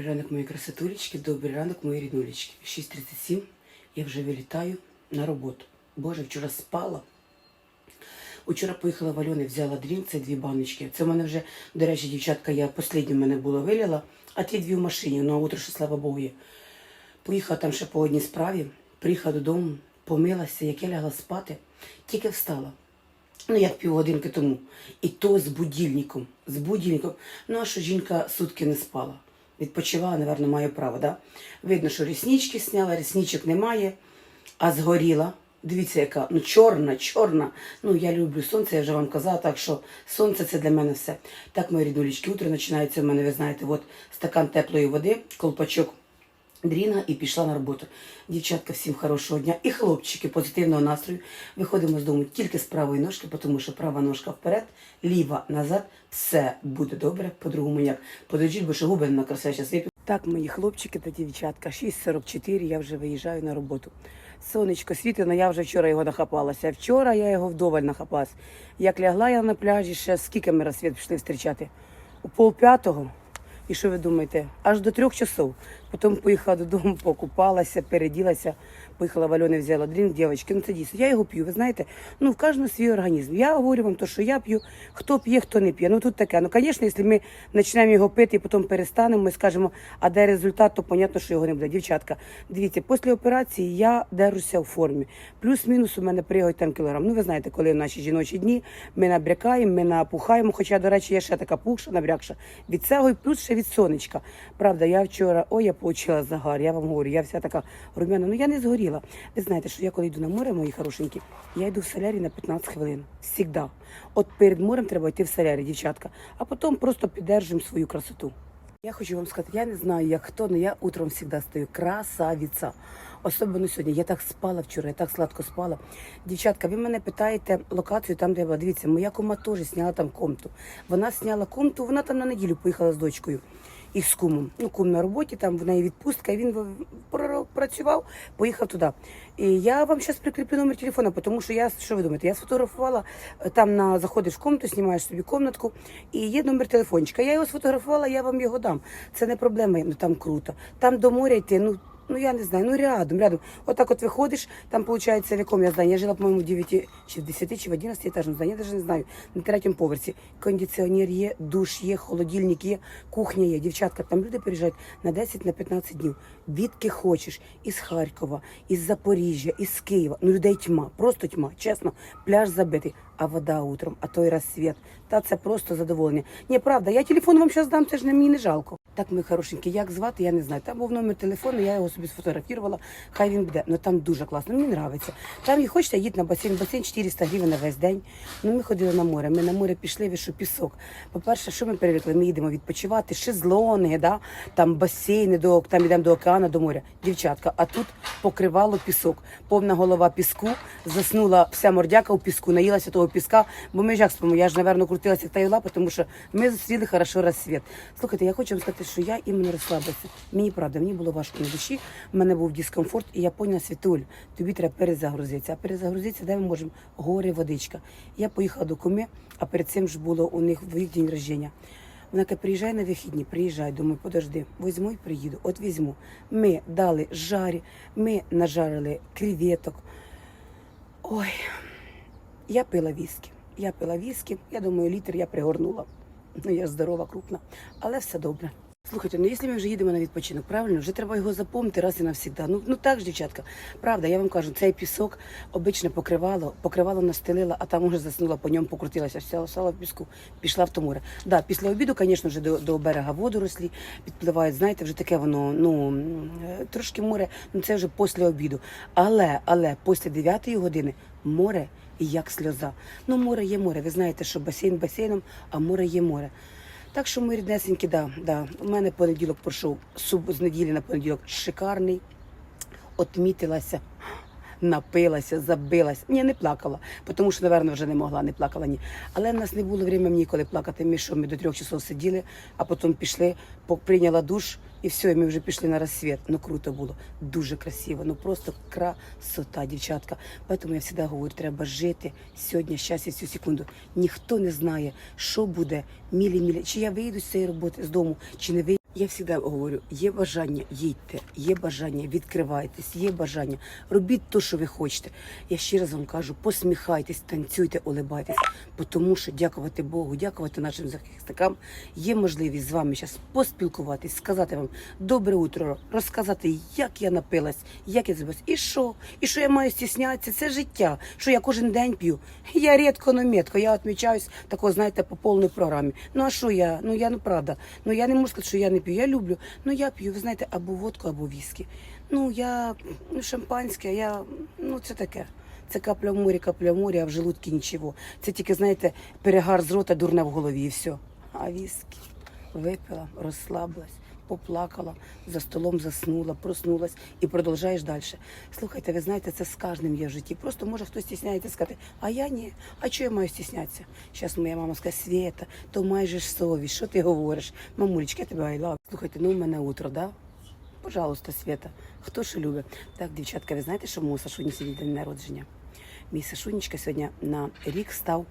Добрий ранок, мої красотулечки, добрий ранок, мої ріднулечки. 6.37, я вже вилітаю на роботу. Боже, вчора спала. Вчора поїхала в Альони, взяла дрінк, це дві баночки. Це в мене вже, до речі, дівчатка, я останнє мене було виліла, а ті дві в машині, ну а утро ще, слава Богу, є. Поїхала там ще по одній справі, приїхала додому, помилася, як я лягла спати, тільки встала. Ну, як півгодинки тому. І то з будильником. З будильником. Ну, а що жінка сутки не спала. Відпочивала, напевно, маю право, да? Видно, що ріснички сняла, рісничок немає, а згоріла. Дивіться, яка ну чорна, чорна. Ну я люблю сонце, я вже вам казала, так що сонце це для мене все. Так, мої ріднулічки, утро починається в мене, ви знаєте, от стакан теплої води, колпачок дрінга і пішла на роботу. Дівчатка, всім хорошого дня. І хлопчики, позитивного настрою. Виходимо з дому тільки з правої ножки, тому що права ножка вперед, ліва назад. Все буде добре. По-другому як. Подождіть, бо що губи на краса зараз випів. Так, мої хлопчики та дівчатка, 6.44, я вже виїжджаю на роботу. Сонечко світило, але я вже вчора його нахапалася. Вчора я його вдоволь нахапалась. Як лягла я на пляжі, ще скільки ми розсвіт пішли зустрічати? У пол п'ятого. І що ви думаєте? Аж до трьох часов. Потім поїхала додому, покупалася, переділася, поїхала в Альони, взяла дрінк, дівчатки. Ну це дійсно. Я його п'ю. Ви знаєте, ну в кожного свій організм. Я говорю вам, то, що я п'ю, хто п'є, хто не п'є. Ну тут таке. Ну, звісно, якщо ми почнемо його пити і потім перестанемо, ми скажемо, а де результат, то понятно, що його не буде. Дівчатка, дивіться, після операції я держуся в формі. Плюс-мінус у мене пригають там кілограм. Ну ви знаєте, коли в наші жіночі дні ми набрякаємо, ми напухаємо. Хоча, до речі, я ще така пухша, набрякша від цього і плюс ще від сонечка. Правда, я вчора, ой, я получила загар, я вам говорю, я вся така румяна. Ну я не згоріла. Ви знаєте, що я коли йду на море, мої хорошенькі, я йду в солярі на 15 хвилин. Всігда. От перед морем треба йти в солярі, дівчатка, а потім просто піддержимо свою красоту. Я хочу вам сказати, я не знаю, як хто, але я утром завжди стою красавиця. Особливо сьогодні. Я так спала вчора, я так сладко спала. Дівчатка, ви мене питаєте локацію там, де я була. Дивіться, моя кума теж зняла там комнату. Вона зняла комнату, вона там на неділю поїхала з дочкою і з кумом. Ну, кум на роботі, там в неї відпустка, і він працював, поїхав туди. І я вам зараз прикріплю номер телефона, тому що я, що ви думаєте, я сфотографувала, е, там на, заходиш в комнату, знімаєш собі комнатку, і є номер телефончика. Я його сфотографувала, я вам його дам. Це не проблема, ну там круто. Там до моря йти, ну, ну я не знаю, ну рядом, рядом. Отак от виходиш, там виходить, в якому я зданні. Я жила, по-моєму, в 9, чи в 10, чи в 11 етажному зданні, я навіть не знаю, на третьому поверсі. Кондиціонер є, душ є, холодильник є, кухня є. Дівчатка, там люди приїжджають на 10, на 15 днів. Відки хочеш, із Харкова, із Запоріжжя, із Києва. Ну людей тьма, просто тьма, чесно. Пляж забитий, а вода утром, а той розсвіт. Та це просто задоволення. Ні, правда, я телефон вам зараз дам, це ж мені не жалко. Так, мої хорошенькі, як звати, я не знаю. Там був номер телефону, я його собі сфотографувала, хай він буде. Ну там дуже класно, мені подобається. Там і хочете, їдь на басейн, басейн 400 гривень на весь день. Ну ми ходили на море. Ми на море пішли, ви що пісок. По-перше, що ми привикли? Ми їдемо відпочивати, шезлони, да? там басейни, до, там йдемо до океану, до моря. Дівчатка, а тут покривало пісок. Повна голова піску, заснула вся мордяка у піску, наїлася того піска, бо ми ж як спимо, я ж, напевно, крутилася та юла, тому що ми зустріли хорошо розсвіт. Слухайте, я хочу вам сказати, що я іменно розслабилася. Мені правда, мені було важко на душі, в мене був дискомфорт, і я поняла, Світуль, тобі треба перезагрузитися. А перезагрузитися, де ми можемо? Гори, водичка. Я поїхала до куми, а перед цим ж було у них в їх день рождення. Вона каже, приїжджай на вихідні, приїжджай. Думаю, подожди, візьму і приїду. От візьму. Ми дали жарі, ми нажарили креветок. Ой, я пила віскі. Я пила віскі, я думаю, літр я пригорнула. Ну, я здорова, крупна, але все добре. Слухайте, ну якщо ми вже їдемо на відпочинок, правильно, вже треба його запомнити раз і навсігда. Ну, ну так ж, дівчатка. Правда, я вам кажу, цей пісок обичне покривало, покривало настелила, а там уже заснула по ньому, покрутилася, вся осала в піску, пішла в то море. Да, після обіду, звісно, вже до, до берега водорослі підпливають. Знаєте, вже таке воно, ну е, трошки море, ну це вже після обіду. Але, але після 9 години море як сльоза. Ну, море є море. Ви знаєте, що басейн басейном, а море є море. Так що ми ріднесенькі, да, да. У мене понеділок пройшов з неділі на понеділок шикарний. Отмітилася, напилася, забилася. Ні, не плакала, тому що, напевно, вже не могла, не плакала ні. Але в нас не було времени ніколи плакати. Ми що ми до трьох часов сиділи, а потім пішли, прийняла душ, і все, і ми вже пішли на розсвіт. Ну круто було, дуже красиво, ну просто красота, дівчатка. Тому я завжди говорю, треба жити сьогодні, щас і цю секунду. Ніхто не знає, що буде мілі-мілі. Чи я вийду з цієї роботи з дому, чи не вийду. Я завжди говорю, є бажання, їдьте, є бажання, відкривайтесь, є бажання, робіть те, що ви хочете. Я ще раз вам кажу, посміхайтесь, танцюйте, улибайтесь, тому що дякувати Богу, дякувати нашим захисникам. Є можливість з вами зараз поспілкуватись, сказати вам добре утро, розказати, як я напилась, як я зробилась, і що, і що я маю стіснятися. Це життя, що я кожен день п'ю. Я рідко, но метко, я відмічаюсь такого, знаєте, по повній програмі. Ну а що я? Ну я ну правда. Ну я не можу сказати, що я не п'ю. Я люблю. Ну я п'ю, ви знаєте, або водку, або віскі. Ну я ну, шампанське, я ну це таке. Це капля в морі, капля в морі, а в желудці нічого. Це тільки, знаєте, перегар з рота, дурне в голові і все. А віскі випила, розслабилась, поплакала, за столом заснула, проснулась і продовжаєш далі. Слухайте, ви знаєте, це з кожним є в житті. Просто може хтось стісняється сказати, а я ні. А чого я маю стіснятися? Зараз моя мама скаже, Свєта, то майже ж совість, що ти говориш? Мамулечка, я тебе айла. Слухайте, ну в мене утро, да? Пожалуйста, Света, хто що любить. Так, дівчатка, ви знаєте, що в мого Сашуні сьогодні день народження? Мій Сашунечка сьогодні на рік став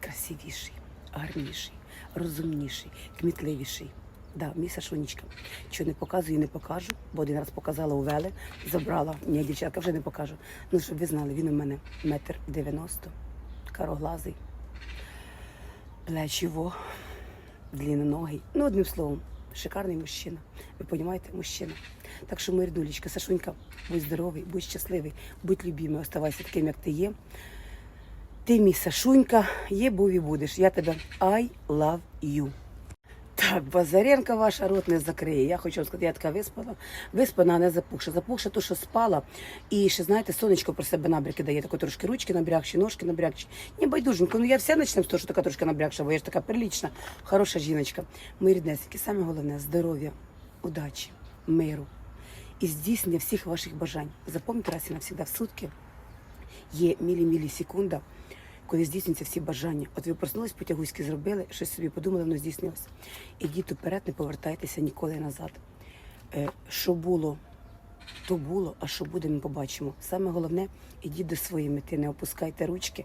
красивіший, гарніший, розумніший, кмітливіший. Да, мій Сашунечка. Що не показую, не покажу, бо один раз показала у Веле, забрала. Ні, дівчатка, вже не покажу. Ну, щоб ви знали, він у мене метр дев'яносто, кароглазий, плечиво, длинноногий. Ну, одним словом, шикарний мужчина. Ви розумієте, мужчина. Так що, моя рідулечка, Сашунька, будь здоровий, будь щасливий, будь любимий, оставайся таким, як ти є. Ти мій Сашунька, є, був і будеш. Я тебе I love you. Так, Базаренка ваша рот не закриє. Я хочу вам сказати, я така виспана, виспана, а не запухша. Запухша, то, що спала. І ще, знаєте, сонечко про себе набряки дає, тако трошки ручки набрякші, ножки набрякші. Не байдуженько, ну я вся почнемо з того, що така трошки набрякша, бо я ж така прилічна, хороша жіночка. Мої ріднесенькі, саме головне здоров'я, удачі, миру і здійснення всіх ваших бажань. Запам'ятайте раз і навсегда в сутки є мілі-мілі секунда, коли здійснюються всі бажання. От ви проснулись, потягуськи зробили, щось собі подумали, воно здійснилося. Ідіть уперед, не повертайтеся ніколи назад. Е, що було, то було, а що буде, ми побачимо. Саме головне, ідіть до своєї мети, не опускайте ручки,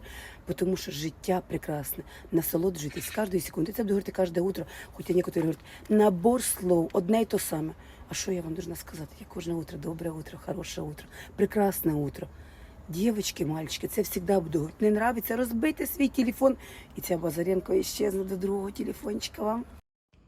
тому що життя прекрасне. Насолоджуйтесь кожної секунди. Це буду говорити кожне утро, хоча некоторі говорять, набор слов, одне й то саме. А що я вам должна сказати? Я кожне утро, добре утро, хороше утро, прекрасне утро. Дівочки, мальчики, це завжди буде. Не нравиться, розбийте свій телефон. І ця Базаренко іщезне до другого телефончика вам.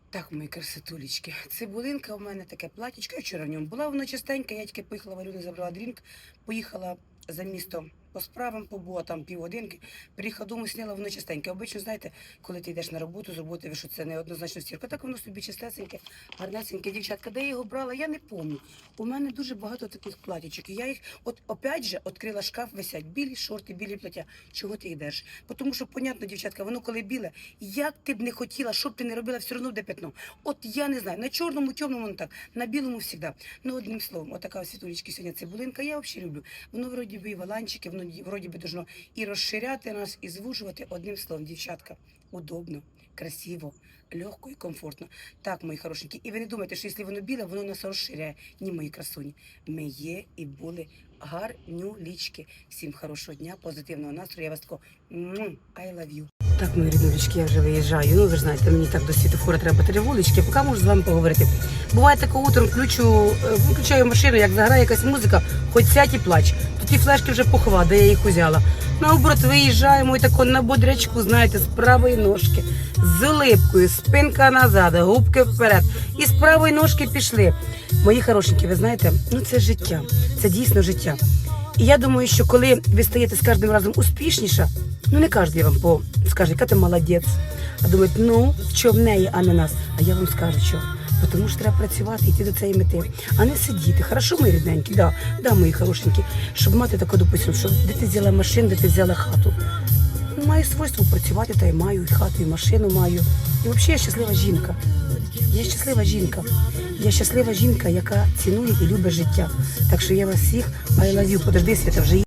Так, мої красотулечки, цибулинка у мене таке платічко. Я вчора в ньому була, воно частенька, Я тільки поїхала валюни, забрала дрінк, поїхала за місто по справам, побула там півгодинки. Приїхала дому, сняла воно частеньке. Обично, знаєте, коли ти йдеш на роботу, з роботи, що це не однозначно стірка. Так воно собі чистесеньке, гарнесеньке. Дівчатка, де я його брала, я не пам'ятаю. У мене дуже багато таких платічок. Я їх, от опять же, відкрила шкаф, висять білі шорти, білі плаття. Чого ти йдеш? Тому що, понятно, дівчатка, воно коли біле, як ти б не хотіла, що б ти не робила, все одно буде пятно. От я не знаю, на чорному, темному воно так, на білому завжди. Ну, одним словом, отака світулечки сьогодні цибулинка, я взагалі люблю. Воно вроді би і валанчики, воно вроді би должно і розширяти нас, і звужувати. Одним словом, дівчатка, удобно, красиво, легко і комфортно. Так, мої хорошенькі. І ви не думайте, що якщо воно біле, воно нас розширяє. Ні, мої красуні. Ми є і були гарнюлічки. Всім хорошого дня, позитивного настрою. Я вас тако I love you. Так, мої ріднулечки, я вже виїжджаю. Ну, ви ж знаєте, мені так до світофора треба три вулички, поки можу з вами поговорити. Буває таке утром включу, е, виключаю машину, як заграє якась музика, хоч сядь і плач. То ті флешки вже похова, де я їх узяла. Наоборот, виїжджаємо і тако на бодрячку, знаєте, з правої ножки, з улипкою, спинка назад, губки вперед. І з правої ножки пішли. Мої хорошенькі, ви знаєте, ну це життя, це дійсно життя. І я думаю, що коли ви стаєте з кожним разом успішніша, ну не кожен вам по скаже, яка ти молодець. А думають, ну що в неї, а не нас. А я вам скажу, що. Тому що треба працювати, йти до цієї мети, а не сидіти. Хорошо, мої рідненькі, да, да, мої хорошенькі, щоб мати таку, допустим, що де ти взяла машину, де ти взяла хату. Маю свойство працювати, та й маю, і хату, і машину маю. І взагалі я щаслива жінка. Я щаслива жінка. Я щаслива жінка, яка цінує і любить життя. Так що я вас всіх I love you. Подожди, Свята, вже